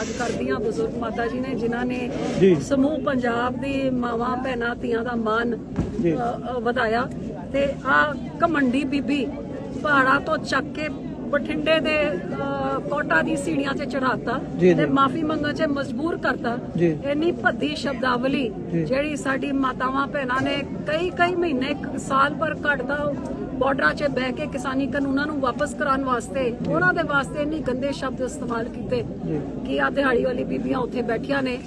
ਧੰਨਵਾਦ ਕਰਦੀ ਹਾਂ ਬਜ਼ੁਰਗ ਮਾਤਾ ਜੀ ਨੇ ਜਿਨ੍ਹਾਂ ਨੇ। ਸਮੂਹ ਪੰਜਾਬ ਦੀ ਮਾਵਾਂ ਭੈਣਾਂ ਧੀਆਂ ਦਾ ਮਾਨ ਵਧਾਇਆ ਤੇ ਆ ਕਮੰਡੀ ਬੀਬੀ ਪਹਾੜਾ ਤੋਂ ਚੱਕ ਕੇ ਬਠਿੰਡੇ ਦੇ ਕੋਟਾ ਦੀ ਸੀੜੀਆਂ 'ਚ ਚੜਾਤਾ। ਤੇ ਮਾਫੀ ਮੰਗਣ 'ਚ ਮਜਬੂਰ ਕਰਤਾ। ਇੰਨੀ ਭੱਦੀ ਸ਼ਬਦਾਵਲੀ। ਜਿਹੜੀ ਸਾਡੀ ਮਾਤਾਵਾਂ ਭੈਣਾਂ ਨੇ ਕਈ ਕਈ ਮਹੀਨੇ ਸਾਲ ਪਰ ਕੱਢਦਾ ਬਾਰਡਰਾਂ 'ਚ ਬਹਿ ਕੇ ਕਿਸਾਨੀ ਕਾਨੂੰਨਾਂ ਨੂੰ ਵਾਪਸ ਕਰਾਉਣ ਵਾਸਤੇ ਉਹਨਾਂ ਦੇ ਵਾਸਤੇ ਇੰਨੀ ਗੰਦੇ ਸ਼ਬਦ ਇਸਤੇਮਾਲ ਕੀਤੇ। ਕਿ ਆ ਦਿਹਾੜੀ ਵਾਲੀ ਬੀਬੀਆਂ ਉੱਥੇ ਬੈਠੀਆਂ ਨੇ।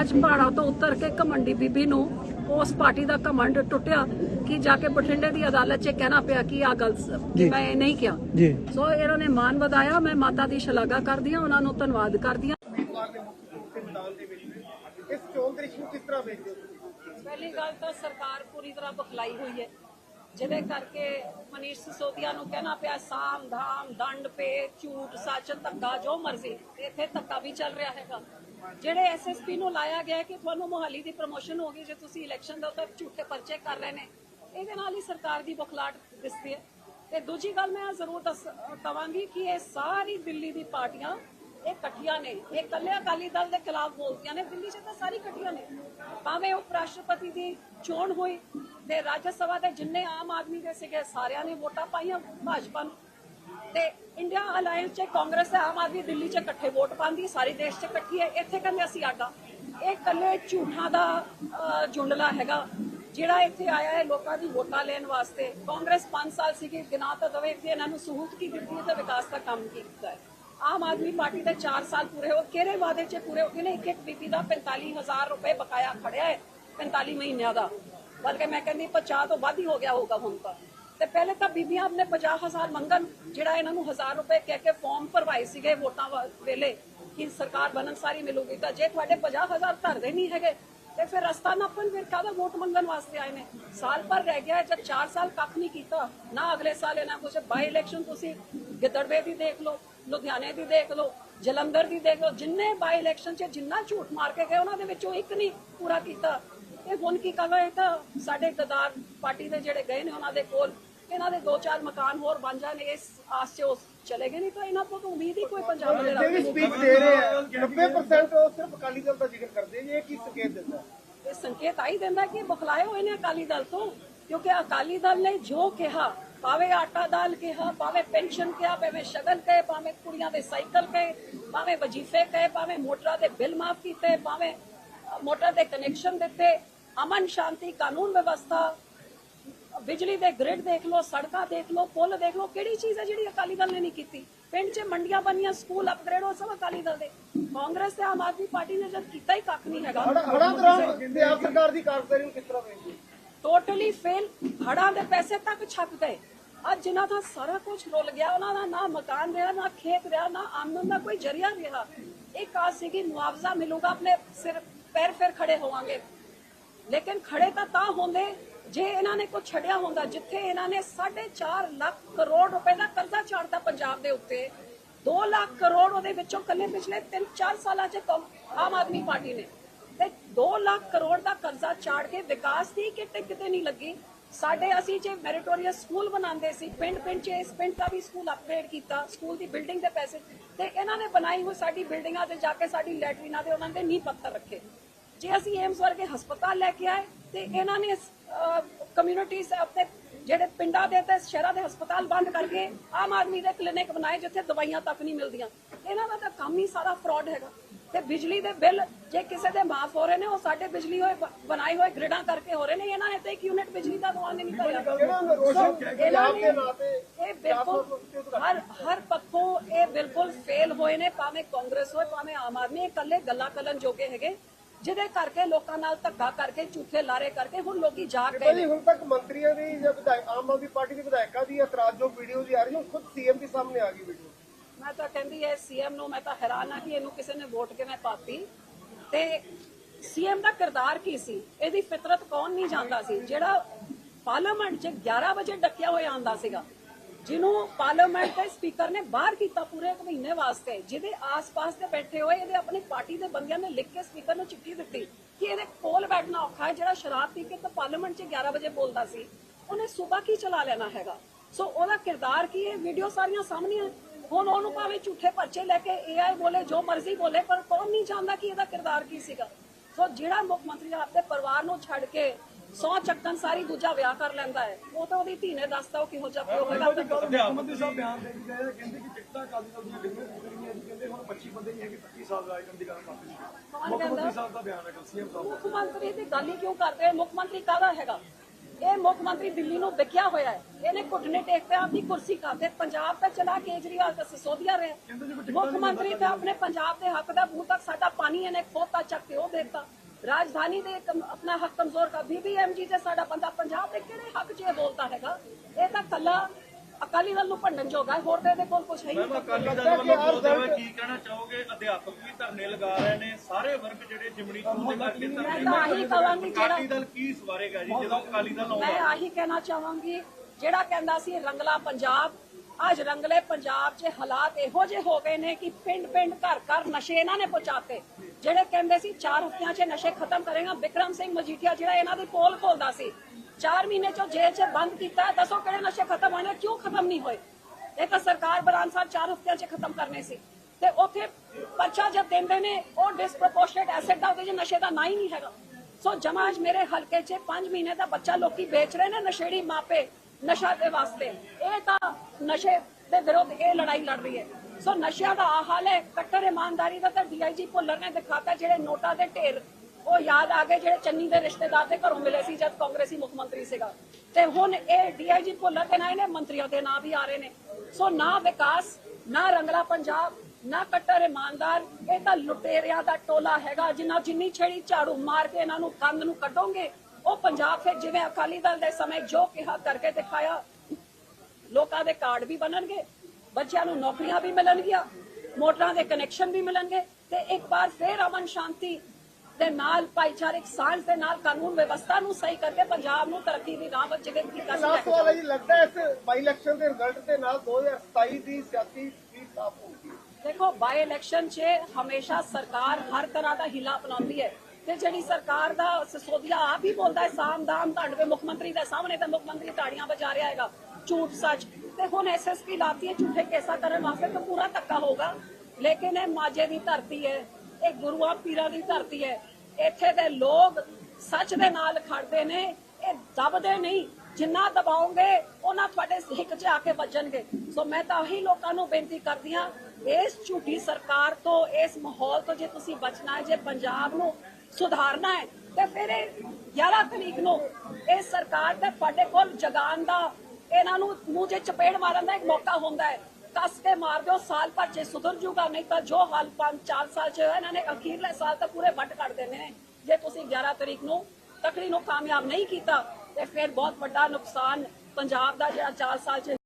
ਅੱਜ ਪਹਾੜਾਂ ਤੋਂ ਉਤਰ ਕੇ ਘਮੰਡੀ ਬੀਬੀ ਨੂੰ ਉਸ ਪਾਰਟੀ ਦਾ ਕਮਾਂਡ ਟੁੱਟਿਆ ਕਿ ਜਾ ਕੇ ਬਠਿੰਡੇ ਦੀ ਅਦਾਲਤ 'ਚ ਕਹਿਣਾ ਪਿਆ ਕਿ ਆ ਗੱਲ ਸ- ਕਿ ਜੀ। ਮੈਂ ਇਹ ਨਹੀਂ ਕਿਹਾ। ਜੀ। ਸੋ ਇਹਨਾਂ ਨੇ ਮਾਨ ਵਧਾਇਆ ਮੈਂ ਮਾਤਾ ਦੀ ਸ਼ਲਾਘਾ ਕਰਦੀ ਹਾਂ ਉਹਨਾਂ ਨੂੰ ਧੰਨਵਾਦ ਕਰਦੀ ਹਾਂ। ਇਸ ਚੋਣ ਦ੍ਰਿਸ਼ ਨੂੰ ਕਿਸ ਤਰ੍ਹਾਂ ਵੇਖਦੇ ਹੋ ਪਹਿਲੀ ਗੱਲ ਤਾਂ ਸਰਕਾਰ ਪੂਰੀ ਤਰ੍ਹਾਂ ਬਖਲਾਈ ਹੋਈ ਹੈ। ਜਿਹਦੇ ਕਰਕੇ ਮਨੀਸ਼ ਸਿਸੋਦੀਆ ਨੂੰ ਕਹਿਣਾ ਪਿਆ, ਸਾਮ ਧਾਮ, ਦੰਡ ਪੇ ਝੂਠ ਸੱਚ ਧੱਕਾ, ਜੋ ਮਰਜ਼ੀ। ਇੱਥੇ ਧੱਕਾ ਵੀ ਚੱਲ ਰਿਹਾ ਹੈਗਾ। ਜਿਹੜੇ ਐਸਐਸਪੀ ਨੂੰ ਲਾਇਆ ਗਿਆ ਕਿ ਤੁਹਾਨੂੰ ਮੁਹਾਲੀ ਦੀ ਪ੍ਰਮੋਸ਼ਨ ਹੋ ਗਈ, ਜੇ ਤੁਸੀਂ ਇਲੈਕਸ਼ਨ ਦੇ ਉੱਤੇ ਝੂਠੇ ਪਰਚੇ ਕਰ ਰਹੇ ਨੇ, ਇਹਦੇ ਨਾਲ ਹੀ ਸਰਕਾਰ ਦੀ ਬਖਲਾਟ ਦਿਸਦੀ ਹੈ। ਤੇ ਦੂਜੀ ਗੱਲ ਮੈਂ ਜ਼ਰੂਰ ਦੱਸ, ਕਵਾਂਗੀ ਕਿ ਇਹ ਸਾਰੀ ਦਿੱਲੀ ਦੀ ਪਾਰਟੀਆਂ, ਇਹ ਇਕੱਠੀਆਂ ਨੇ। ਇਹ ਇਕੱਲੇ ਅਕਾਲੀ ਦਲ ਦੇ ਖਿਲਾਫ ਬੋਲਦੀਆਂ ਨੇ। ਦਿੱਲੀ 'ਚ ਤਾਂ ਸਾਰੀ ਇਕੱਠੀਆਂ ਨੇ। ਭਾਵੇਂ ਉਪ ਰਾਸ਼ਟਰਪਤੀ ਦੀ ਚੋਣ ਹੋਈ ਤੇ ਰਾਜ ਸਭਾ ਦੇ ਜਿੰਨੇ ਆਮ ਆਦਮੀ ਦੇ ਸੀਗੇ, ਸਾਰਿਆਂ ਨੇ ਵੋਟਾਂ ਪਾਈਆਂ ਭਾਜਪਾ ਨੂੰ। ਤੇ ਇੰਡੀਆ ਅਲਾਈਅੰਸ 'ਚ, ਕਾਂਗਰਸ ਤੇ ਆਮ ਆਦਮੀ ਦਿੱਲੀ 'ਚ ਇਕੱਠੇ ਵੋਟ ਪਾਉਂਦੀ, ਸਾਰੀ ਦੇਸ਼ 'ਚ ਇਕੱਠੀ ਹੈ। ਇੱਥੇ ਕਹਿੰਦੇ ਅਸੀਂ ਆਡਾ। ਇਹ ਇਕੱਲੇ ਝੂਠਾਂ ਦਾ ਜੁੰਡਲਾ ਹੈਗਾ, ਜਿਹੜਾ ਇੱਥੇ ਆਇਆ ਹੈ ਲੋਕਾਂ ਦੀ ਵੋਟਾਂ ਲੈਣ ਵਾਸਤੇ। ਕਾਂਗਰਸ 5 ਸਾਲ ਸੀਗੀ ਗਿਨਾ ਤਾਂ ਦਵੇ ਕਿ ਇਹਨਾਂ ਨੂੰ ਸਹੂਲਤ ਕੀ ਦਿੱਤੀ ਹੈ ਤੇ ਵਿਕਾਸ ਦਾ ਕੰਮ ਕੀ ਕੀਤਾ ਹੈ? ਆਮ ਆਦਮੀ ਪਾਰਟੀ ਦੇ 4 ਸਾਲ ਪੂਰੇ ਹੋ ਕਿਹੜੇ ਵਾਅਦੇ 'ਚ ਪੂਰੇ ਹੋ ਗਏ ਨੇ? ਇੱਕ ਇੱਕ ਬੀਬੀ ਦਾ 45000 ਰੁਪਏ ਬਕਾਇਆ ਖੜਿਆ ਹੈ 45 ਮਹੀਨਿਆਂ ਦਾ। ਬਲਕਿ ਮੈਂ ਕਹਿੰਦੀ 50 ਤੋਂ ਵੱਧ ਹੀ ਹੋ ਗਿਆ ਹੋਊਗਾ ਹੁਣ ਤਾਂ ਤੇ ਪਹਿਲੇ ਤਾਂ ਬੀਬੀਆਂ ਆਪਣੇ 50000 ਮੰਗਣ ਜਿਹੜਾ ਇਹਨਾਂ ਨੂੰ 1000 ਰੁਪਏ ਕਹਿ ਕੇ ਫਾਰਮ ਭਰਵਾਏ ਸੀਗੇ ਵੋਟਾਂ ਵੇਲੇ ਕਿ ਸਰਕਾਰ ਬਣਨ ਸਾਰੀ ਮਿਲੂਗੀ ਤਾਂ ਜੇ ਤੁਹਾਡੇ 50000 ਧਰਦੇ ਨਹੀਂ ਹੈਗੇ ਤੇ ਫਿਰ ਰਸਤਾ ਨਾਪਣ ਫਿਰ ਕਾਹਦਾ ਵੋਟ ਮੰਗਣ ਵਾਸਤੇ ਆਏ ਨੇ? ਸਾਲ ਪਰ ਰਹਿ ਗਿਆ ਹੈ, ਜਦ 4 ਸਾਲ ਕੱਖ ਨਹੀਂ ਕੀਤਾ ਨਾ ਅਗਲੇ ਸਾਲ ਇਹਨਾਂ ਕੁਝ ਬਾਈ ਇਲੈਕਸ਼ਨ ਤੁਸੀਂ ਗਿੱਦੜਵੇ ਦੀ ਦੇਖ ਲਓ ਲੁਧਿਆਣੇ ਦੀ ਦੇਖ ਲਓ ਜਲੰਧਰ ਦੀ ਦੇਖ ਲਓ ਜਿੰਨੇ ਬਾਈ ਇਲੈਕਸ਼ਨ 'ਚ ਜਿੰਨਾ ਝੂਠ ਮਾਰ ਕੇ ਗਏ ਉਹਨਾਂ ਦੇ ਵਿੱਚੋਂ ਇੱਕ ਨਹੀਂ ਪੂਰਾ ਕੀਤਾ। ਇਹ ਹੁਣ ਕੀ ਕਹਾਂ ਇਹ ਤਾਂ ਸਾਡੇ ਗਦਾਰ ਪਾਰਟੀ ਦੇ ਜਿਹੜੇ ਗਏ ਨੇ ਉਹਨਾਂ ਦੇ ਕੋਲ ਇਹਨਾਂ ਦੇ ਦੋ ਚਾਰ ਮਕਾਨ ਹੋਰ ਬਣ ਜਾਣ ਇਸ ਆਸ 'ਚ ਉਹ ਚਲੇ ਗਏ ਨਹੀਂ ਤਾਂ ਇਹਨਾਂ ਤੋਂ ਤਾਂ ਉਮੀਦ ਹੀ ਕੋਈ ਪੰਜਾਬ ਦੇ ਰੱਖਦੇ ਸਪੀਚ ਦੇ ਰਹੇ ਆ 90% ਉਹ ਸਿਰਫ ਅਕਾਲੀ ਦਲ ਦਾ ਜ਼ਿਕਰ ਕਰਦੇ ਨੇ ਇਹ ਕੀ ਸੰਕੇਤ ਦਿੰਦਾ? ਇਹ ਸੰਕੇਤ ਆਈ ਦਿੰਦਾ ਕਿ ਬਖਲਾਏ ਹੋਏ ਨੇ ਅਕਾਲੀ ਦਲ ਤੋਂ ਕਿਉਂਕਿ ਅਕਾਲੀ ਦਲ ਨੇ ਜੋ ਕਿਹਾ ਭਾਵੇਂ ਆਟਾ ਦਾਲ ਕਿਹਾ ਭਾਵੇਂ ਪੈਨਸ਼ਨ ਕਿਹਾ ਭਾਵੇਂ ਸ਼ਗਨ ਕਹੇ ਭਾਵੇਂ ਕੁੜੀਆਂ ਦੇ ਸਾਈਕਲ ਕਹੇ ਭਾਵੇਂ ਵਜੀਫੇ ਕਹੇ ਭਾਵੇਂ ਮੋਟਰਾਂ ਦੇ ਬਿੱਲ ਮਾਫ ਕੀਤੇ ਭਾਵੇਂ ਮੋਟਰ ਦੇ ਕਨੈਕਸ਼ਨ ਦਿੱਤੇ ਅਮਨ ਸ਼ਾਂਤੀ ਕਾਨੂੰਨ ਵਿਵਸਥਾ ਬਿਜਲੀ ਦੇ ਗ੍ਰਿਡ ਦੇਖ ਲਓ ਸੜਕਾਂ ਦੇਖ ਲਓ ਪੁਲ ਦੇਖ ਲਓ ਕਿਹੜੀ ਚੀਜ਼ ਹੈ ਜਿਹੜੀ ਅਕਾਲੀ ਦਲ ਨੇ ਨਹੀਂ ਕੀਤੀ? ਪਿੰਡ 'ਚ ਮੰਡੀਆਂ ਬਣੀਆਂ ਸਕੂਲ ਅਪਗ੍ਰੇਡ ਹੋ ਸਭ ਅਕਾਲੀ ਦਲ ਦੇ। ਕਾਂਗਰਸ ਤੇ ਆਮ ਆਦਮੀ ਪਾਰਟੀ ਨੇ ਜਦ ਕੀਤਾ ਹੀ ਕੱਖ ਨਹੀਂ ਹੈਗਾ। ਹੜਾ ਦੌਰਾਨ ਪੰਜਾਬ ਸਰਕਾਰ ਦੀ ਕਾਰਗੁਜ਼ਾਰੀ ਨੂੰ ਕਿਸ ਤਰ੍ਹਾਂ ਵੇਖਦੇ ਟੋਟਲੀ ਫੇਲ ਹੜਾਂ ਦੇ ਪੈਸੇ ਤੱਕ ਛੱਪ ਗਏ। ਅੱਜ ਜਿਨ੍ਹਾਂ ਦਾ ਸਾਰਾ ਕੁਝ ਰੁਲ ਗਿਆ ਉਹਨਾਂ ਦਾ ਨਾ ਮਕਾਨ ਰਿਹਾ ਨਾ ਖੇਤ ਰਿਹਾ ਨਾ ਆਮਦਨ ਦਾ ਕੋਈ ਜਰੀਆ ਰਿਹਾ। ਇੱਕ ਆਸ ਸੀ ਕਿ ਮੁਆਵਜ਼ਾ ਮਿਲੂਗਾ ਆਪਣੇ ਸਿਰ ਪੈਰ ਫਿਰ ਖੜੇ ਹੋਵਾਂਗੇ। ਲੇਕਿਨ ਖੜੇ ਤਾਂ ਤਾਂ ਹੁੰਦੇ, ਜੇ ਇਹਨਾਂ ਨੇ ਕੁਝ ਛੱਡਿਆ ਹੁੰਦਾ, ਜਿੱਥੇ ਇਹਨਾਂ ਨੇ 4.5 ਲੱਖ ਕਰੋੜ ਰੁਪਏ ਦਾ ਕਰਜ਼ਾ ਚਾੜਤਾ ਪੰਜਾਬ ਦੇ ਉੱਤੇ 2 ਲੱਖ ਕਰੋੜ ਉਹਦੇ ਵਿੱਚੋਂ ਕੱਲੇ ਪਿਛਲੇ 3-4 ਸਾਲਾਂ 'ਚ ਆਮ ਆਦਮੀ ਪਾਰਟੀ ਨੇ। ਤੇ 2 ਲੱਖ ਕਰੋੜ ਦਾ ਕਰਜ਼ਾ ਚਾੜ ਕੇ ਵਿਕਾਸ ਦੀ ਕਿਤੇ ਕਿਤੇ ਨਹੀਂ ਲੱਗੀ। ਸਾਡੇ ਅਸੀਂ ਜੇ ਮੈਰੀਟੋਰੀਅਸ ਸਕੂਲ ਬਣਾਉਂਦੇ ਸੀ, ਪਿੰਡ ਪਿੰਡ 'ਚ ਇਸ ਪਿੰਡ ਦਾ ਵੀ ਸਕੂਲ ਅਪਗ੍ਰੇਡ ਕੀਤਾ, ਸਕੂਲ ਦੀ ਬਿਲਡਿੰਗ ਦੇ ਪੈਸੇ, ਤੇ ਇਹਨਾਂ ਨੇ ਬਣਾਈ ਹੋਈ ਸਾਡੀ ਬਿਲਡਿੰਗਾਂ ਤੇ ਜਾ ਕੇ ਸਾਡੀ ਲੈਟਰੀਨਾਂ ਦੇ ਉਹਨਾਂ ਦੇ ਨੀਂਹ ਪੱਥਰ ਰੱਖੇ। ਜੇ ਅਸੀਂ ਏਮਸ ਵਰਗੇ ਹਸਪਤਾਲ ਲੈ ਕੇ ਆਏ ਤੇ ਇਹਨਾਂ ਨੇ ਕਮਿਊਨਿਟੀਜ਼ ਆਪਣੇ ਜਿਹੜੇ ਪਿੰਡਾਂ ਦੇ ਤੇ ਸ਼ਹਿਰਾਂ ਦੇ ਹਸਪਤਾਲ ਬੰਦ ਕਰਕੇ ਆਮ ਆਦਮੀ ਦੇ ਕਲੀਨਿਕ ਬਣਾਏ ਜਿੱਥੇ ਦਵਾਈਆਂ ਤੱਕ ਨਹੀਂ ਮਿਲਦੀਆਂ। ਇਹਨਾਂ ਦਾ ਤਾਂ ਕੰਮ ਹੀ ਸਾਰਾ ਫਰਾਡ ਹੈਗਾ। ਤੇ ਬਿਜਲੀ ਦੇ ਬਿੱਲ ਜੇ ਕਿਸੇ ਦੇ ਮਾਫ ਹੋ ਰਹੇ ਨੇ ਉਹ ਸਾਡੇ ਬਿਜਲੀ ਹੋਏ ਬ- ਬਣਾਏ ਹੋਏ ਗ੍ਰਿਡਾਂ ਕਰਕੇ ਹੋ ਰਹੇ ਨੇ ਇਹਨਾਂ ਨੇ ਤਾਂ ਇੱਕ ਯੂਨਿਟ ਬਿਜਲੀ ਦਾ ਦਵਾਨ ਨਹੀਂ ਭਰਿਆ ਇਹਨਾਂ ਨੇ ਇਹ ਬਿਲਕੁਲ ਹਰ ਹਰ ਪੱਖੋਂ ਇਹ ਬਿਲਕੁਲ ਫੇਲ ਹੋਏ ਨੇ ਭਾਵੇਂ ਕਾਂਗਰਸ ਹੋਏ ਭਾਵੇਂ ਆਮ ਆਦਮੀ। ਇਕੱਲੇ ਗੱਲਾਂ ਕਲਨ ਜੋਗੇ ਹੈਗੇ। ਜਿਹਦੇ ਕਰਕੇ ਲੋਕਾਂ ਨਾਲ ਧੱਕਾ ਕਰਕੇ ਝੂਠੇ ਲਾਰੇ ਕਰਕੇ ਹੁਣ ਲੋਕੀ ਜਾਗ ਭਾਜੀ ਨੇ। ਹੁਣ ਤੱਕ ਮੰਤਰੀਆਂ ਦੀ ਜਾਂ ਵਿਧਾਇਕ ਆਮ ਆਦਮੀ ਪਾਰਟੀ ਦੇ ਵਿਧਾਇਕਾਂ ਦੀ ਇਤਰਾਜ਼ਯੋਗ ਵੀਡੀਓ ਦੀ ਆ ਰਹੀ ਹੈ ਖੁਦ ਸੀਐਮ ਦੇ ਸਾਹਮਣੇ ਆ ਗਈ ਵੀਡੀਓ। ਮੈਂ ਤਾਂ ਕਹਿੰਦੀ ਐ ਸੀਐਮ ਨੂੰ ਮੈਂ ਤਾਂ ਹੈਰਾਨ ਆ ਕਿ ਇਹਨੂੰ ਕਿਸੇ ਨੇ ਵੋਟ ਕਿਵੇਂ ਪਾਤੀ। ਤੇ ਸੀਐਮ ਦਾ ਕਿਰਦਾਰ ਕੀ ਸੀ? ਇਹਦੀ ਫਿਤਰਤ ਕੌਣ ਨਹੀਂ ਜਾਣਦਾ ਸੀ? ਜਿਹੜਾ ਪਾਰਲੀਮੈਂਟ 'ਚ 11 ਵਜੇ ਡੱਕਿਆ ਹੋਇਆ ਆਂਦਾ ਸੀਗਾ। ਜਿਹਨੂੰ ਪਾਰਲੀਮੈਂਟ ਦੇ ਸਪੀਕਰ ਨੇ ਬਾਹਰ ਕੀਤਾ ਪੂਰੇ ਇੱਕ ਮਹੀਨੇ ਵਾਸਤੇ, ਜਿਹਦੇ ਆਸ-ਪਾਸ ਤੇ ਬੈਠੇ ਹੋਏ, ਇਹਦੇ ਆਪਣੀ ਪਾਰਟੀ ਦੇ ਬੰਦਿਆਂ ਨੇ ਲਿਖ ਕੇ ਸਪੀਕਰ ਨੂੰ ਚਿੱਠੀ ਦਿੱਤੀ ਕਿ ਇਹਦੇ ਕੋਲ ਬੈਠਣਾ ਔਖਾ ਹੈ, ਜਿਹੜਾ ਸ਼ਰਾਬ ਪੀ ਕੇ ਤਾਂ ਪਾਰਲੀਮੈਂਟ 'ਚ 11 ਵਜੇ ਬੋਲਦਾ ਸੀ, ਉਹਨੇ ਸਵੇਰ ਕੀ ਚਲਾ ਲੈਣਾ ਹੈਗਾ? ਸੋ ਉਹਦਾ ਕਿਰਦਾਰ ਕੀ ਹੈ? ਵੀਡੀਓ ਸਾਰੀਆਂ ਸਾਹਮਣੇ ਹੈ। ਹੁਣ ਉਹਨੂੰ ਭਾਵੇਂ ਝੂਠੇ ਪਰਚੇ ਲੈ ਕੇ ਏਆਈ ਬੋਲੇ, ਜੋ ਮਰਜ਼ੀ ਬੋਲੇ, ਪਰ ਕੌਣ ਨਹੀਂ ਜਾਣਦਾ ਕਿ ਇਹਦਾ ਕਿਰਦਾਰ ਕੀ ਸੀਗਾ। ਸੋ ਜਿਹੜਾ ਮੁੱਖ ਮੰਤਰੀ ਆਪਣੇ ਪਰਿਵਾਰ ਨੂੰ ਛੱਡ ਕੇ ਸੌ ਚੱਕਣ ਸਾਰੀ ਦੂਜਾ ਵਿਆਹ ਕਰ ਲੈਂਦਾ ਹੈ। ਉਹ ਤਾਂ ਉਹਦੀ ਧੀ ਨੇ ਦੱਸਦਾ ਉਹ ਕਿਹੋ ਜਿਹਾ ਪਿਓ ਹੈਗਾ ਮੁੱਖ ਮੰਤਰੀ ਸਾਹਿਬ ਬਿਆਨ ਦੇ ਕੇ ਗਏ ਕਹਿੰਦੇ ਕਿ ਟਿਕਟਾਂ ਅਕਾਲੀ ਦਲ ਦੀਆਂ ਗਈਆਂ ਗਈਆਂ ਜੀ ਕਹਿੰਦੇ ਹੁਣ 25 ਬੰਦੇ ਨਹੀਂ ਹੈਗੇ 25 ਸਾਲ ਰਾਜ ਕਰਨ ਦੀ ਗੱਲ ਕਰਦੇ ਕੌਣ ਮੁੱਖ? ਮੰਤਰੀ ਸਾਹਿਬ ਦਾ ਬਿਆਨ ਹੈ ਕੱਲ ਸੀਐਮ ਸਾਹਿਬ ਮੁੱਖ ਮੰਤਰੀ ਦੀ ਗੱਲ ਹੀ ਕਿਉਂ ਕਰਦੇ ਮੁੱਖ ਮੰਤਰੀ ਕਾਹਦਾ ਹੈਗਾ? ਇਹ ਮੁੱਖ ਮੰਤਰੀ ਦਿੱਲੀ ਨੂੰ ਵਿਕਿਆ ਹੋਇਆ ਹੈ। ਇਹਨੇ ਘੁੱਟਨੇ ਟੇਕਦੇ ਆਪਦੀ ਕੁਰਸੀ ਕਾਤੇ ਪੰਜਾਬ ਤੱਕ ਚਲਾ ਕੇਜਰੀਵਾਲ ਦਾ ਸਸੋਦੀਆ ਰਿਹਾ। ਮੁੱਖ ਮੰਤਰੀ ਤੇ ਆਪਣੇ ਪੰਜਾਬ ਦੇ ਹੱਕ ਦਾ ਬੂਹ ਤੱਕ ਸਾਡਾ ਪਾਣੀ ਇਹਨੇ ਖੋਤਾ ਚੱਕ ਕੇ ਉਹ ਦੇਤਾ ਰਾਜਧਾਨੀ ਦੇ ਆਪਣਾ ਹੱਕ ਕਮਜ਼ੋਰ ਕਰ ਬੀਬੀਐਮਜੀ ਤੇ ਸਾਡਾ ਬੰਦਾ ਪੰਜਾਬ ਦੇ ਕਿਹੜੇ ਹੱਕ 'ਚ ਇਹ ਬੋਲਦਾ ਹੈਗਾ ਇਹ ਤਾਂ ਕੱਲਾ ਅਕਾਲੀ ਦਲ ਨੂੰ ਭੰਡਣ ਜੋਗਾ ਹੈ, ਹੋਰ ਤਾਂ ਇਹਦੇ ਕੋਲ ਕੁਝ ਹੈ ਨਹੀਂ ਅਕਾਲੀ ਦਲ ਵੱਲੋਂ ਬੋਲਦੇ ਹੋਏ ਕੀ ਕਹਿਣਾ ਚਾਹੋਗੇ ਅਧਿਆਪਕ ਵੀ ਧਰਨੇ ਲਗਾ ਰਹੇ ਨੇ ਸਾਰੇ ਵਰਗ ਜਿਹੜੇ ਜਿਮਣੀ ਚੋਣ ਦੇ ਕਰਕੇ ਧਰਨੇ ਲਗਾ ਆਹੀ ਰਹੇ ਕਹਾਂਗੀ ਨੇ ਜਿਹੜਾ ਅਕਾਲੀ ਦਲ ਕੀ ਸਵਾਰੇਗਾ ਜੀ ਜਦੋਂ ਅਕਾਲੀ ਦਲ ਆਉਂਦਾ ਮੈਂ ਆਹੀ ਕਹਿਣਾ ਚਾਹਾਂਗੀ ਜਿਹੜਾ ਕਹਿੰਦਾ ਸੀ ਰੰਗਲਾ ਪੰਜਾਬ ਅੱਜ ਰੰਗਲੇ ਪੰਜਾਬ 'ਚ ਹਾਲਾਤ ਇਹੋ ਜਿਹੇ ਹੋ ਗਏ ਨੇ ਕਿ ਪਿੰਡ ਪਿੰਡ ਘਰ ਘਰ ਨਸ਼ੇ ਇਹਨਾਂ ਨੇ ਪਹੁੰਚਾਤੇ। ਜਿਹੜੇ ਕਹਿੰਦੇ ਸੀ 4 ਹਫ਼ਤਿਆਂ 'ਚ ਨਸ਼ੇ ਖਤਮ ਕਰੇਗਾ, ਵਿਕਰਮ ਸਿੰਘ ਮਜੀਠੀਆ ਜਿਹੜਾ ਇਹਨਾਂ ਦੀ ਪੋਲ ਖੋਲਦਾ ਸੀ। 4 ਮਹੀਨੇ 'ਚੋਂ ਜੇਲ੍ਹ 'ਚ ਬੰਦ ਕੀਤਾ, ਦੱਸੋ ਕਿਹੜੇ ਨਸ਼ੇ ਖਤਮ ਹੋਏ ਨੇ, ਕਿਉਂ ਖਤਮ ਨਹੀਂ ਹੋਏ? ਇਹ ਤਾਂ ਸਰਕਾਰ ਬਰਾਨ ਸਾਹਿਬ 4 ਹਫ਼ਤਿਆਂ 'ਚ ਖਤਮ ਕਰਨੇ ਸੀ। ਤੇ ਉੱਥੇ ਪਰਚਾ ਜਦ ਦਿੰਦੇ ਨੇ, ਉਹ ਡਿਸਪ੍ਰੋਪੋਰਸ਼ਨੇਟ ਐਸੈਟ ਦਾ ਉਹਦੇ 'ਚ ਨਸ਼ੇ ਦਾ ਨਾ ਹੀ ਨਹੀਂ ਹੈਗਾ। ਸੋ ਜਮਾਜ ਮੇਰੇ ਹਲਕੇ 'ਚ 5 ਮਹੀਨੇ ਦਾ ਬੱਚਾ ਲੋਕੀ ਵੇਚ ਰਹੇ ਨੇ ਨਸ਼ੇੜੀ ਮਾਪੇ ਨਸ਼ਾ ਦੇ ਵਾਸਤੇ। ਇਹ ਤਾਂ ਨਸ਼ੇ ਦੇ ਵਿਰੁੱਧ ਇਹ ਲੜਾਈ ਲੜ ਰਹੀ ਹੈ। ਸੋ ਨਸ਼ਿਆਂ ਦਾ ਆ ਹਾਲ ਹੈ। ਕੱਟਰ ਇਮਾਨਦਾਰੀ ਦਾ ਤਾਂ ਡੀਆਈਜੀ ਭੁੱਲਰ ਨੇ ਦਿਖਾਤਾ, ਜਿਹੜੇ ਨੋਟਾਂ ਦੇ ਢੇਰ, ਉਹ ਯਾਦ ਆ ਗਏ, ਜਿਹੜੇ ਚੰਨੀ ਦੇ ਰਿਸ਼ਤੇਦਾਰ ਦੇ ਘਰੋਂ ਮਿਲੇ ਸੀ ਜਦ ਕਾਂਗਰਸੀ ਮੁੱਖ ਮੰਤਰੀ ਸੀਗਾ। ਤੇ ਹੁਣ ਇਹ ਡੀਆਈਜੀ ਭੁੱਲਰ ਦੇ ਨਾਂ ਨੇ, ਮੰਤਰੀਆਂ ਦੇ ਨਾਂ ਵੀ ਆ ਰਹੇ ਨੇ। ਸੋ ਨਾ ਵਿਕਾਸ, ਨਾ ਰੰਗਲਾ ਪੰਜਾਬ, ਨਾ ਕੱਟਰ ਇਮਾਨਦਾਰ, ਇਹ ਤਾਂ ਲੁਟੇਰਿਆਂ ਦਾ ਟੋਲਾ ਹੈਗਾ। ਜਿੰਨਾ ਜਿੰਨੀ ਛੇੜੀ ਝਾੜੂ ਮਾਰ ਕੇ ਇਹਨਾਂ ਨੂੰ ਕੰਧ ਨੂੰ ਕੱਢੋਗੇ, ਉਹ ਪੰਜਾਬ ਫਿਰ ਜਿਵੇਂ ਅਕਾਲੀ ਦਲ ਦੇ ਸਮੇਂ ਜੋ ਕਿਹਾ ਕਰਕੇ ਦਿਖਾਇਆ ਲੋਕਾਂ ਦੇ ਕਾਰਡ ਵੀ ਬਣਨਗੇ ਬੱਚਿਆਂ ਨੂੰ ਨੌਕਰੀਆਂ ਵੀ ਮਿਲਣਗੀਆਂ ਮੋਟਰਾਂ ਦੇ ਕਨੈਕਸ਼ਨ ਵੀ ਮਿਲਣਗੇ ਤੇ ਇੱਕ ਵਾਰ ਫੇਰ ਅਮਨ ਸ਼ਾਂਤੀ ਦੇ ਨਾਲ ਭਾਈਚਾਰਕ ਸਾਂਝ ਦੇ ਨਾਲ ਕਾਨੂੰਨ ਵਿਵਸਥਾ ਨੂੰ ਸਹੀ ਕਰਕੇ ਪੰਜਾਬ ਨੂੰ ਤਰੱਕੀ ਦੀ ਰਾਹ ਵਿੱਚ ਜਗਤ ਕੀਤਾ ਲਾਸਟ ਸਵਾਲ ਹੈ ਜੀ ਲੱਗਦਾ ਇਸ ਬਾਈ ਇਲੈਕਸ਼ਨ ਦੇ ਰਿਜ਼ਲਟ ਦੇ ਨਾਲ 2027 ਦੀ ਸਿਆਸੀ ਵੀ ਸਾਫ਼ ਹੋਊਗੀ ਦੇਖੋ ਬਾਈ ਇਲੈਕਸ਼ਨ 'ਚ ਹਮੇਸ਼ਾ ਸਰਕਾਰ ਹਰ ਤਰ੍ਹਾਂ ਦਾ ਹਿਲਾ ਅਪਣਾਉਂਦੀ ਹੈ ਤੇ ਜਿਹੜੀ ਸਰਕਾਰ ਦਾ ਸਸੋਦੀਆ ਆਪ ਹੀ ਬੋਲਦਾ ਹੈ ਸਾਮ ਦਾਮ ਤੁਹਾਡੇ ਮੁੱਖ ਮੰਤਰੀ ਦੇ ਸਾਹਮਣੇ ਤੇ ਮੁੱਖ ਮੰਤਰੀ ਤਾੜੀਆਂ ਵਜਾ ਰਿਹਾ ਹੈਗਾ। ਝੂਠ ਸੱਚ ਤੇ ਹੁਣ ਐਸਐਸਪੀ ਲਾਤੀ ਹੈ ਝੂਠੇ ਕੇਸਾਂ ਕਰਨ ਵਾਸਤੇ ਤਾਂ ਪੂਰਾ ਧੱਕਾ ਹੋਗਾ ਲੇਕਿਨ ਇਹ ਮਾਝੇ ਦੀ ਧਰਤੀ ਹੈ ਇਹ ਗੁਰੂਆਂ ਪੀਰਾਂ ਦੀ ਧਰਤੀ ਹੈ ਇੱਥੇ ਦੇ ਲੋਕ ਸੱਚ ਦੇ ਨਾਲ ਖੜਦੇ ਨੇ ਇਹ ਦਬਦੇ ਨਹੀਂ ਜਿੰਨਾ ਦਬਾਓਗੇ ਉਹਨਾਂ ਤੁਹਾਡੇ ਹਿੱਕ 'ਚ ਆ ਕੇ ਵੱਜਣਗੇ ਸੋ ਮੈਂ ਤਾਂ ਉਹੀ ਲੋਕਾਂ ਨੂੰ ਬੇਨਤੀ ਕਰਦੀ ਹਾਂ ਇਸ ਝੂਠੀ ਸਰਕਾਰ ਤੋਂ ਇਸ ਮਾਹੌਲ ਤੋਂ ਜੇ ਤੁਸੀਂ ਬਚਣਾ ਹੈ ਜੇ ਪੰਜਾਬ ਨੂੰ ਸੁਧਾਰਨਾ ਹੈ ਤੇ ਫਿਰ ਇਹ 11 ਤਰੀਕ ਨੂੰ ਇਸ ਸਰਕਾਰ ਤੇ ਤੁਹਾਡੇ ਕੋਲ ਜਗਾਨ ਦਾ ਇਹਨਾਂ ਨੂੰ ਮੂੰਹ 'ਚ ਚਪੇੜ ਮਾਰਨ ਦਾ ਇੱਕ ਮੌਕਾ ਹੁੰਦਾ ਹੈ। ਕੱਸ ਕੇ ਮਾਰ ਦਿਓ ਸਾਲ ਭਰ 'ਚ ਸੁਧਰ ਜੂਗਾ ਨਹੀਂ ਤਾਂ ਜੋ ਹਾਲ 5-4 ਸਾਲ 'ਚ ਹੋਇਆ, ਇਹਨਾਂ ਨੇ ਅਖੀਰਲੇ ਸਾਲ ਤਾਂ ਪੂਰੇ ਵੱਟ ਕੱਢ ਦੇਣੇ ਨੇ। ਜੇ ਤੁਸੀਂ 11 ਤਰੀਕ ਨੂੰ ਤਕੜੀ ਨੂੰ ਕਾਮਯਾਬ ਨਹੀਂ ਕੀਤਾ ਤੇ ਫਿਰ ਬਹੁਤ ਵੱਡਾ ਨੁਕਸਾਨ ਪੰਜਾਬ ਦਾ ਜਿਹੜਾ 4 ਸਾਲ 'ਚ